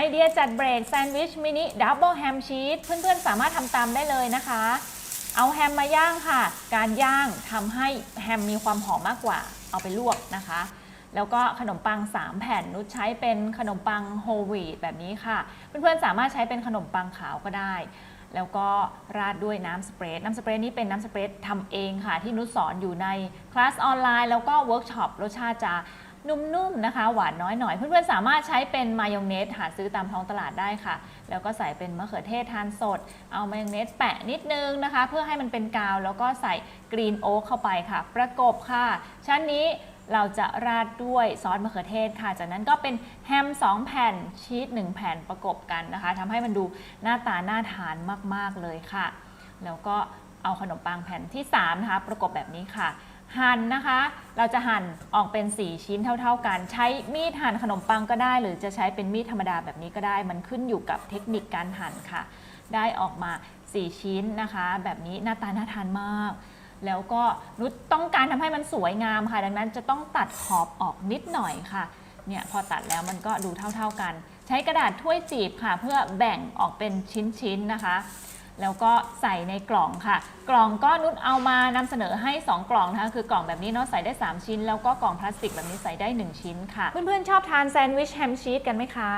ไอเดียจัดเบรกแซนด์วิชมินิดับเบิลแฮมชีสเพื่อนๆ สามารถทำตามได้เลยนะคะ เอาแฮมมาย่างค่ะ การย่างทำให้แฮมมีความหอมมากกว่า เอาไปลวกนะคะ แล้วก็ขนมปัง 3 แผ่นนุชใช้เป็นขนมปังโฮลวีตแบบนี้ค่ะ เพื่อนๆ สามารถใช้เป็นขนมปังขาวก็ได้ แล้วก็ราดด้วยน้ำสเปรดน้ำสเปรดนี้เป็นน้ำสเปรดทำเองค่ะ ที่นุชสอนอยู่ในคลาสออนไลน์แล้วก็เวิร์กช็อปรสชาติจะ นุ่มๆนะคะ หวานน้อยหน่อย เพื่อนๆสามารถใช้เป็นมายองเนสหาซื้อตามท้องตลาดได้ค่ะ แล้วก็ใส่เป็นมะเขือเทศทานสด เอามายองเนสแปะนิดนึงนะคะ เพื่อให้มันเป็นกาว แล้วก็ใส่กรีนโอ๊กเข้าไปค่ะ ประกบค่ะ ชั้นนี้เราจะราดด้วยซอสมะเขือเทศค่ะ จากนั้นก็เป็นแฮม 2 แผ่นชีส1 แผ่นประกบกันนะคะทำให้มันดูหน้าตาน่าทานมากๆเลยค่ะ แล้วก็เอาขนมปังแผ่นที่3นะคะประกบแบบนี้ค่ะ หั่นนะคะ เราจะหั่นออกเป็น 4 ชิ้นเท่า ๆกัน ใช้มีดหั่นขนมปังก็ได้ หรือจะใช้เป็นมีดธรรมดาแบบนี้ก็ได้ มันขึ้นอยู่กับเทคนิคการหั่นค่ะ ได้ออกมา 4 ชิ้นนะคะ แบบนี้หน้าตาน่าทานมาก แล้วก็นุชต้องการทำให้มันสวยงามค่ะ ดังนั้นจะต้องตัดขอบออกนิดหน่อยค่ะ เนี่ยพอตัดแล้วมันก็ดูเท่า ๆกัน ใช้กระดาษถ้วยจีบค่ะ เพื่อแบ่งออกเป็นชิ้นๆนะคะ แล้วก็ใส่ในกล่องค่ะ กล่องก็นุชเอามานำเสนอให้ 2 กล่องนะคะคือกล่องแบบนี้เนาะใส่ได้ 3 ชิ้น แล้วก็กล่องพลาสติกแบบนี้ใส่ได้ 1 ชิ้นค่ะ เพื่อนๆชอบทานแซนด์วิชแฮมชีสกันไหมคะ